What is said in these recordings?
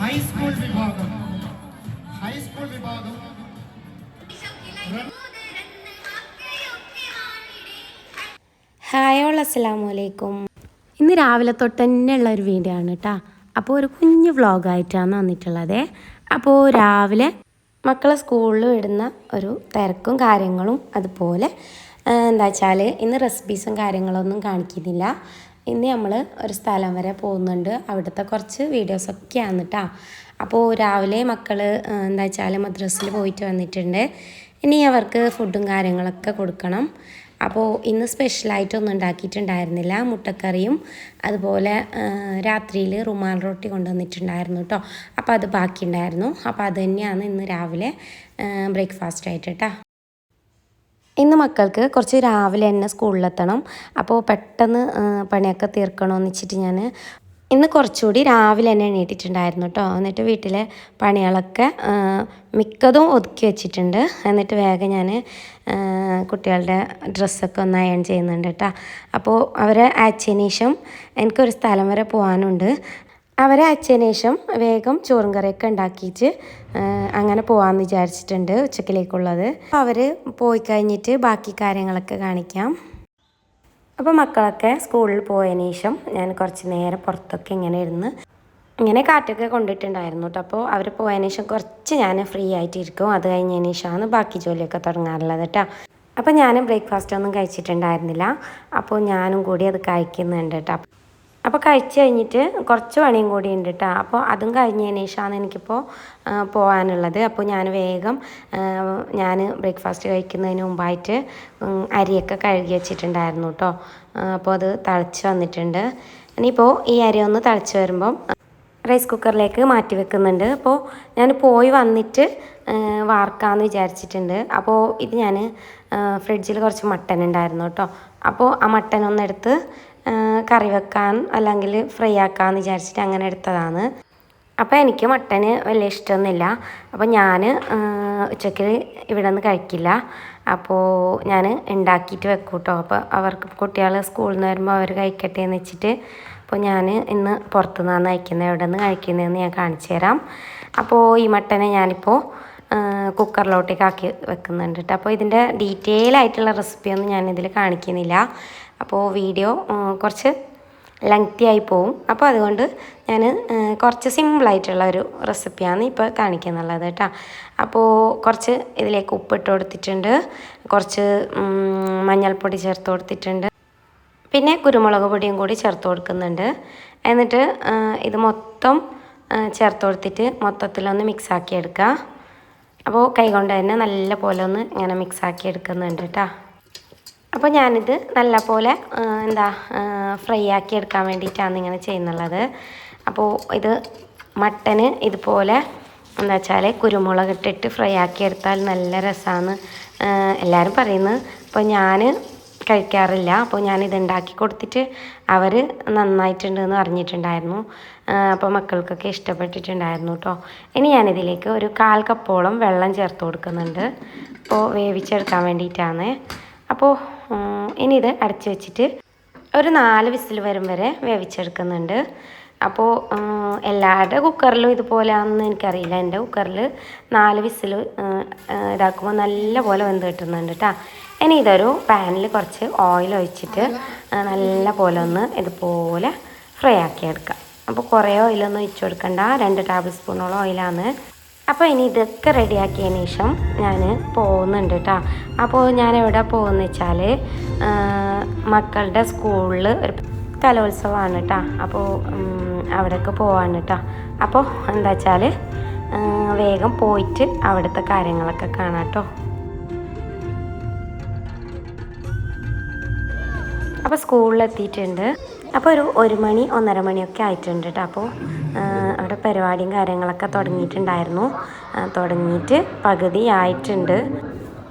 High school വിഭാഗം. High school വിഭാഗം. Hi all അസ്സലാമു അലൈക്കും. ഇന്ന് രാവിലെ തൊട്ട് തന്നെയുള്ള ഒരു വീഡിയോ ആണ് കേട്ടോ അപ്പോൾ ഒരു കുഞ്ഞു വ്ളോഗായിട്ടാണ് വന്നിട്ടുള്ളത്. അപ്പോൾ രാവിലെ മക്കളെ സ്കൂളിൽ വിടുന്ന ഒരു തിരക്കും കാര്യങ്ങളും അതുപോലെ എന്താ വെച്ചാൽ ഇന്ന് റെസിപ്പീസും കാര്യങ്ങളൊന്നും കാണിക്കുന്നില്ല. ഇന്ന് നമ്മൾ ഒരു സ്ഥലം വരെ പോകുന്നുണ്ട്. അവിടുത്തെ കുറച്ച് വീഡിയോസൊക്കെയാണ് കേട്ടോ അപ്പോൾ രാവിലെ മക്കൾ എന്താ വെച്ചാൽ മദ്രസിൽ പോയിട്ട് വന്നിട്ടുണ്ട്. ഇനി അവർക്ക് ഫുഡും കാര്യങ്ങളൊക്കെ കൊടുക്കണം. അപ്പോൾ ഇന്ന് സ്പെഷ്യലായിട്ടൊന്നും ഉണ്ടാക്കിയിട്ടുണ്ടായിരുന്നില്ല. മുട്ടക്കറിയും അതുപോലെ രാത്രിയിൽ റുമാൽ റൊട്ടി കൊണ്ടുവന്നിട്ടുണ്ടായിരുന്നു കേട്ടോ അപ്പോൾ അത് ബാക്കിയുണ്ടായിരുന്നു. അപ്പോൾ അത് തന്നെയാണ് ഇന്ന് രാവിലെ ബ്രേക്ക്ഫാസ്റ്റ് ആയിട്ട് കേട്ടോ ഇന്ന് മക്കൾക്ക് കുറച്ച് രാവിലെ തന്നെ സ്കൂളിലെത്തണം. അപ്പോൾ പെട്ടെന്ന് പണിയൊക്കെ തീർക്കണമെന്ന് വെച്ചിട്ട് ഞാൻ ഇന്ന് കുറച്ചുകൂടി രാവിലെ തന്നെ എണീറ്റിട്ടുണ്ടായിരുന്നു കേട്ടോ. എന്നിട്ട് വീട്ടിലെ പണികളൊക്കെ മിക്കതും ഒതുക്കി വെച്ചിട്ടുണ്ട്. എന്നിട്ട് വേഗം ഞാൻ കുട്ടികളുടെ ഡ്രസ്സൊക്കെ ഒന്ന് അയൺ ചെയ്യുന്നുണ്ട് കേട്ടോ. അപ്പോൾ അവരെ അയച്ചതിന് ശേഷം എനിക്കൊരു സ്ഥലം വരെ പോകാനുണ്ട് അവരെ അയച്ചതിന് ശേഷം വേഗം ചോറും കറിയൊക്കെ ഉണ്ടാക്കിയിട്ട് അങ്ങനെ പോകാമെന്ന് വിചാരിച്ചിട്ടുണ്ട് ഉച്ചക്കിലേക്കുള്ളത്. അവർ പോയി കഴിഞ്ഞിട്ട് ബാക്കി കാര്യങ്ങളൊക്കെ കാണിക്കാം. അപ്പോൾ മക്കളൊക്കെ സ്കൂളിൽ പോയതിന് ശേഷം ഞാൻ കുറച്ച് നേരം പുറത്തൊക്കെ ഇങ്ങനെ ഇരുന്ന് ഇങ്ങനെ കാറ്റൊക്കെ കൊണ്ടിട്ടുണ്ടായിരുന്നു കേട്ടോ അപ്പോൾ അവർ പോയതിന് ശേഷം കുറച്ച് ഞാൻ ഫ്രീ ആയിട്ടിരിക്കും. അത് കഴിഞ്ഞതിന് ശേഷമാണ് ബാക്കി ജോലിയൊക്കെ തുടങ്ങാറുള്ളത് കേട്ടോ അപ്പോൾ ഞാനും ബ്രേക്ക്ഫാസ്റ്റ് ഒന്നും കഴിച്ചിട്ടുണ്ടായിരുന്നില്ല. അപ്പോൾ ഞാനും കൂടി അത് കഴിക്കുന്നുണ്ട് കേട്ടോ അപ്പോൾ കഴിച്ച് കഴിഞ്ഞിട്ട് കുറച്ച് പണിയും കൂടി ഉണ്ട് കേട്ടോ അപ്പോൾ അതും കഴിഞ്ഞതിന് ശേഷമാണ് എനിക്കിപ്പോൾ പോകാനുള്ളത് അപ്പോൾ ഞാൻ വേഗം ഞാൻ ബ്രേക്ക്ഫാസ്റ്റ് കഴിക്കുന്നതിന് മുമ്പായിട്ട് അരിയൊക്കെ കഴുകി വെച്ചിട്ടുണ്ടായിരുന്നു കേട്ടോ അപ്പോൾ അത് തിളച്ച് വന്നിട്ടുണ്ട്. ഇനിയിപ്പോൾ ഈ അരി ഒന്ന് തിളച്ച് വരുമ്പം റൈസ് കുക്കറിലേക്ക് മാറ്റി വെക്കുന്നുണ്ട്. അപ്പോൾ ഞാൻ പോയി വന്നിട്ട് വാർക്കാമെന്ന് വിചാരിച്ചിട്ടുണ്ട്. അപ്പോൾ ഇത് ഞാൻ ഫ്രിഡ്ജിൽ കുറച്ച് മട്ടൻ ഉണ്ടായിരുന്നു കേട്ടോ അപ്പോൾ ആ മട്ടൻ ഒന്നെടുത്ത് കറി വെക്കാൻ അല്ലെങ്കിൽ ഫ്രൈ ആക്കാമെന്ന് വിചാരിച്ചിട്ട് അങ്ങനെ എടുത്തതാണ്. അപ്പോൾ എനിക്ക് മട്ടന് വലിയ ഇഷ്ടമൊന്നുമില്ല. അപ്പോൾ ഞാൻ ഉച്ചയ്ക്ക് ഇവിടെ നിന്ന് കഴിക്കില്ല. അപ്പോൾ ഞാൻ ഉണ്ടാക്കിയിട്ട് വെക്കും കേട്ടോ അപ്പോൾ അവർക്ക് കുട്ടികൾ സ്കൂളിൽ നിന്ന് വരുമ്പോൾ അവർ കഴിക്കട്ടെ എന്ന് വെച്ചിട്ട് അപ്പോൾ ഞാൻ ഇന്ന് പുറത്തു നിന്നാണ് കഴിക്കുന്നത് എവിടെ നിന്ന് കഴിക്കുന്നതെന്ന് ഞാൻ കാണിച്ചു തരാം. അപ്പോൾ ഈ മട്ടനെ ഞാനിപ്പോൾ കുക്കറിലോട്ടേക്ക് ആക്കി വെക്കുന്നുണ്ട് കേട്ടോ അപ്പോൾ ഇതിന്റെ ഡീറ്റെയിൽ ആയിട്ടുള്ള റെസിപ്പിയൊന്നും ഞാനിതിൽ കാണിക്കുന്നില്ല. അപ്പോൾ വീഡിയോ കുറച്ച് ലെങ്തി ആയി പോവും. അപ്പോൾ അതുകൊണ്ട് ഞാൻ കുറച്ച് സിമ്പിളായിട്ടുള്ള ഒരു റെസിപ്പിയാണ് ഇപ്പോൾ കാണിക്കുന്നുള്ളത് കേട്ടോ. അപ്പോൾ കുറച്ച് ഇതിലേക്ക് ഉപ്പിട്ട് കൊടുത്തിട്ടുണ്ട്. കുറച്ച് മഞ്ഞൾപ്പൊടി ചേർത്ത് കൊടുത്തിട്ടുണ്ട്. പിന്നെ കുരുമുളക് പൊടിയും കൂടി ചേർത്ത് കൊടുക്കുന്നുണ്ട്. എന്നിട്ട് ഇത് മൊത്തം ചേർത്ത് കൊടുത്തിട്ട് മൊത്തത്തിലൊന്ന് മിക്സ് ആക്കി എടുക്കുക. അപ്പോൾ കൈകൊണ്ട് തന്നെ നല്ല പോലെ ഒന്ന് ഇങ്ങനെ മിക്സാക്കി എടുക്കുന്നുണ്ട് കേട്ടോ. അപ്പോൾ ഞാനിത് നല്ല പോലെ എന്താ ഫ്രൈ ആക്കി എടുക്കാൻ വേണ്ടിയിട്ടാണ് ഇങ്ങനെ ചെയ്യുന്നുള്ളത്. അപ്പോൾ ഇത് മട്ടന് ഇതുപോലെ എന്താ വെച്ചാൽ കുരുമുളക് ഇട്ടിട്ട് ഫ്രൈ ആക്കി എടുത്താൽ നല്ല രസമാണ് എല്ലാവരും പറയുന്നത് അപ്പോൾ ഞാൻ കഴിക്കാറില്ല. അപ്പോൾ ഞാനിത് ഉണ്ടാക്കി കൊടുത്തിട്ട് അവർ നന്നായിട്ടുണ്ട് എന്ന് പറഞ്ഞിട്ടുണ്ടായിരുന്നു അപ്പോൾ മക്കൾക്കൊക്കെ ഇഷ്ടപ്പെട്ടിട്ടുണ്ടായിരുന്നു കേട്ടോ ഇനി ഞാനിതിലേക്ക് ഒരു കാൽ കപ്പോളം വെള്ളം ചേർത്ത് കൊടുക്കുന്നുണ്ട്. അപ്പോൾ വേവിച്ചെടുക്കാൻ വേണ്ടിയിട്ടാണ്. അപ്പോൾ ഇനി ഇത് അടച്ച് വെച്ചിട്ട് ഒരു നാല് വിസിൽ വരും വരെ വേവിച്ചെടുക്കുന്നുണ്ട്. അപ്പോൾ എല്ലാവരുടെ കുക്കറിലും ഇതുപോലെയാണെന്ന് എനിക്കറിയില്ല. എന്റെ കുക്കറിൽ നാല് വിസിൽ ഇതാക്കുമ്പോൾ നല്ല പോലെ വെന്ത് കിട്ടുന്നുണ്ട് കേട്ടോ ഇനി ഇതൊരു പാനിൽ കുറച്ച് ഓയിൽ ഒഴിച്ചിട്ട് നല്ല പോലെ ഒന്ന് ഇതുപോലെ ഫ്രൈ ആക്കി എടുക്കാം അപ്പോൾ കുറേ ഓയിലൊന്നും ഒഴിച്ചു കൊടുക്കണ്ട. രണ്ട് ടേബിൾ സ്പൂണോളം ഓയിലാണ് അപ്പോൾ ഇനി ഇതൊക്കെ റെഡിയാക്കിയതിന് ശേഷം ഞാൻ പോകുന്നുണ്ട് കേട്ടോ അപ്പോൾ ഞാൻ എവിടെ പോകുന്നു വെച്ചാൽ മക്കളുടെ സ്കൂളിൽ ഒരു കലോത്സവമാണ് കേട്ടോ അപ്പോൾ അവിടേക്ക് പോവാണ് കേട്ടോ അപ്പോൾ എന്താ വെച്ചാൽ വേഗം പോയിട്ട് അവിടുത്തെ കാര്യങ്ങളൊക്കെ കാണാം കേട്ടോ അപ്പോൾ സ്കൂളിലെത്തിയിട്ടുണ്ട്. അപ്പോൾ ഒരു ഒരു മണി ഒന്നര മണിയൊക്കെ ആയിട്ടുണ്ട് കേട്ടോ അപ്പോൾ പരിപാടിയും കാര്യങ്ങളൊക്കെ തുടങ്ങിയിട്ടുണ്ടായിരുന്നു. തുടങ്ങിയിട്ട് പകുതി ആയിട്ടുണ്ട്.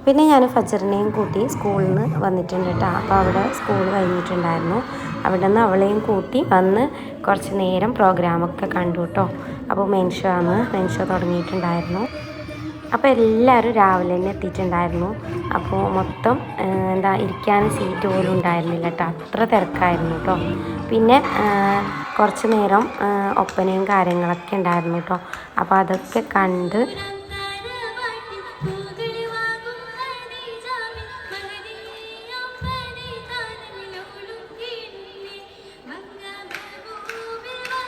പിന്നെ ഞാൻ ഫജറിനെയും കൂട്ടി സ്കൂളിൽ നിന്ന് വന്നിട്ടുണ്ട് കേട്ടോ അപ്പോൾ അവിടെ സ്കൂൾ കഴിഞ്ഞിട്ടുണ്ടായിരുന്നു. അവിടെ നിന്ന് അവളെയും കൂട്ടി വന്ന് കുറച്ച് നേരം പ്രോഗ്രാമൊക്കെ കണ്ടു കേട്ടോ അപ്പോൾ മെൻഷോ ആണ്. മെൻഷോ തുടങ്ങിയിട്ടുണ്ടായിരുന്നു. അപ്പോൾ എല്ലാവരും രാവിലെ തന്നെ എത്തിയിട്ടുണ്ടായിരുന്നു. അപ്പോൾ മൊത്തം എന്താ ഇരിക്കാൻ സീറ്റ് പോലും ഉണ്ടായിരുന്നില്ല കേട്ടോ. അത്ര തിരക്കായിരുന്നു കേട്ടോ. പിന്നെ കുറച്ച് നേരം ഒപ്പനയും കാര്യങ്ങളൊക്കെ ഉണ്ടായിരുന്നു കേട്ടോ. അപ്പോൾ അതൊക്കെ കണ്ട്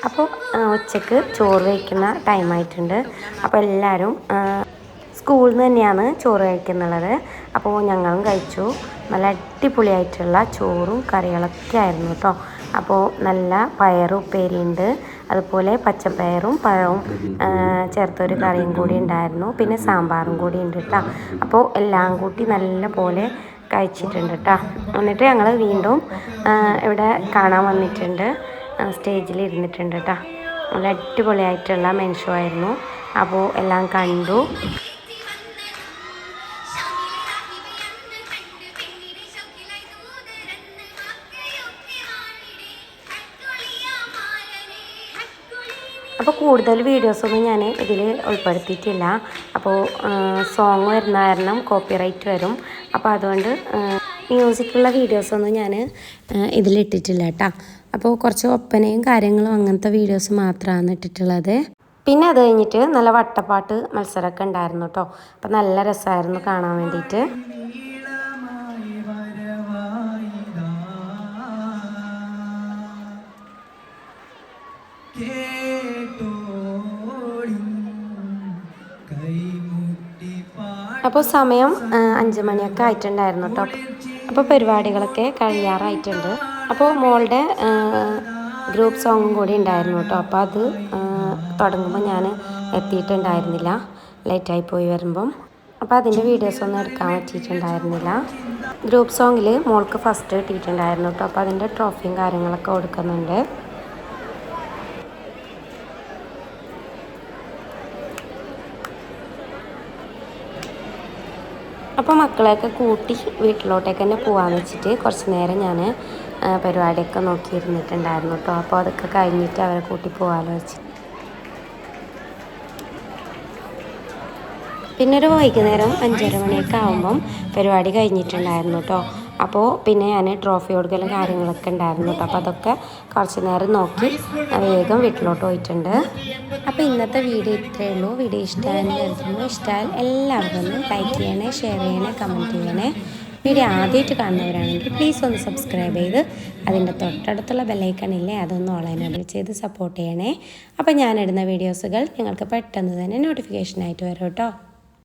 അപ്പോൾ ഉച്ചയ്ക്ക് ചോറ് വയ്ക്കുന്ന ടൈമായിട്ടുണ്ട് അപ്പോൾ എല്ലാവരും സ്കൂളിൽ നിന്ന് തന്നെയാണ് ചോറ് കഴിക്കുന്നുള്ളത്. അപ്പോൾ ഞങ്ങളും കഴിച്ചു. നല്ല അടിപൊളിയായിട്ടുള്ള ചോറും കറികളൊക്കെ ആയിരുന്നു കേട്ടോ അപ്പോൾ നല്ല പയറും ഉപ്പേരിയുണ്ട്. അതുപോലെ പച്ചപ്പയറും പഴവും ചേർത്തൊരു കറിയും കൂടി ഉണ്ടായിരുന്നു. പിന്നെ സാമ്പാറും കൂടി ഉണ്ട് കേട്ടോ അപ്പോൾ എല്ലാം കൂട്ടി നല്ല പോലെ കഴിച്ചിട്ടുണ്ട് കേട്ടോ എന്നിട്ട് ഞങ്ങൾ വീണ്ടും ഇവിടെ കാണാൻ വന്നിട്ടുണ്ട്. സ്റ്റേജിൽ ഇരുന്നിട്ടുണ്ട് കേട്ടോ നല്ല അടിപൊളിയായിട്ടുള്ള മെൻഷോ ആയിരുന്നു. അപ്പോൾ എല്ലാം കണ്ടു. അപ്പോൾ കൂടുതൽ വീഡിയോസൊന്നും ഞാൻ ഇതിൽ ഉൾപ്പെടുത്തിയിട്ടില്ല. അപ്പോൾ സോങ് വരുന്ന കാരണം കോപ്പിറൈറ്റ് വരും. അപ്പോൾ അതുകൊണ്ട് മ്യൂസിക്കുള്ള വീഡിയോസൊന്നും ഞാൻ ഇതിലിട്ടിട്ടില്ല കേട്ടോ. അപ്പോൾ കുറച്ച് ഒപ്പനയും കാര്യങ്ങളും അങ്ങനത്തെ വീഡിയോസ് മാത്രമാണ് ഇട്ടിട്ടുള്ളത്. പിന്നെ അത് കഴിഞ്ഞിട്ട് നല്ല വട്ടപ്പാട്ട് മത്സരമൊക്കെ ഉണ്ടായിരുന്നു കേട്ടോ. അപ്പം നല്ല രസമായിരുന്നു കാണാൻ വേണ്ടിയിട്ട്. അപ്പോൾ സമയം അഞ്ച് മണിയൊക്കെ ആയിട്ടുണ്ടായിരുന്നു കേട്ടോ. അപ്പോൾ പരിപാടികളൊക്കെ കഴിയാറായിട്ടുണ്ട്. അപ്പോൾ മോളുടെ ഗ്രൂപ്പ് സോങ്ങും കൂടി ഉണ്ടായിരുന്നു കേട്ടോ. അപ്പോൾ അത് തുടങ്ങുമ്പോൾ ഞാൻ എത്തിയിട്ടുണ്ടായിരുന്നില്ല. ലേറ്റായി പോയി വരുമ്പം. അപ്പോൾ അതിന്റെ വീഡിയോസൊന്നും എടുക്കാൻ പറ്റിയിട്ടുണ്ടായിരുന്നില്ല. ഗ്രൂപ്പ് സോങ്ങിൽ മോൾക്ക് ഫസ്റ്റ് കിട്ടിയിട്ടുണ്ടായിരുന്നു കേട്ടോ. അപ്പോൾ അതിന്റെ ട്രോഫിയും കാര്യങ്ങളൊക്കെ കൊടുക്കുന്നുണ്ട്. അപ്പോൾ മക്കളെയൊക്കെ കൂട്ടി വീട്ടിലോട്ടേക്ക് തന്നെ പോകാമെന്ന് വെച്ചിട്ട് കുറച്ച് നേരം ഞാൻ പരിപാടിയൊക്കെ നോക്കിയിരുന്നിട്ടുണ്ടായിരുന്നു കേട്ടോ അപ്പോൾ അതൊക്കെ കഴിഞ്ഞിട്ട് അവരെ കൂട്ടി പോകാമല്ലോ വെച്ച്. പിന്നെ ഒരു വൈകുന്നേരം അഞ്ചര മണിയൊക്കെ ആകുമ്പം പരിപാടി കഴിഞ്ഞിട്ടുണ്ടായിരുന്നു കേട്ടോ അപ്പോൾ പിന്നെ ഞാൻ ട്രോഫി കൊടുക്കലും കാര്യങ്ങളൊക്കെ ഉണ്ടായിരുന്നു. കേട്ടോ അപ്പോൾ അതൊക്കെ കുറച്ച് നേരം നോക്കി വേഗം വീട്ടിലോട്ട് പോയിട്ടുണ്ട്. അപ്പോൾ ഇന്നത്തെ വീഡിയോ ഇത്രയേ ഉള്ളൂ. വീഡിയോ ഇഷ്ടമായെന്ന് കരുതുന്നു. ഇഷ്ടമായാൽ എല്ലാവരും ലൈക്ക് ചെയ്യണേ ഷെയർ ചെയ്യണേ കമന്റ് ചെയ്യണേ. വീഡിയോ ആദ്യമായിട്ട് കാണുന്നവരാണെങ്കിൽ പ്ലീസ് ഒന്ന് സബ്സ്ക്രൈബ് ചെയ്ത് അതിന്റെ തൊട്ടടുത്തുള്ള ബെല്ലൈക്കണില്ലേ അതൊന്ന് ഓൺലൈൻ എനേബിൾ ചെയ്ത് സപ്പോർട്ട് ചെയ്യണേ. അപ്പോൾ ഞാനിടുന്ന വീഡിയോസുകൾ നിങ്ങൾക്ക് പെട്ടെന്ന് തന്നെ നോട്ടിഫിക്കേഷനായിട്ട് വരും കേട്ടോ.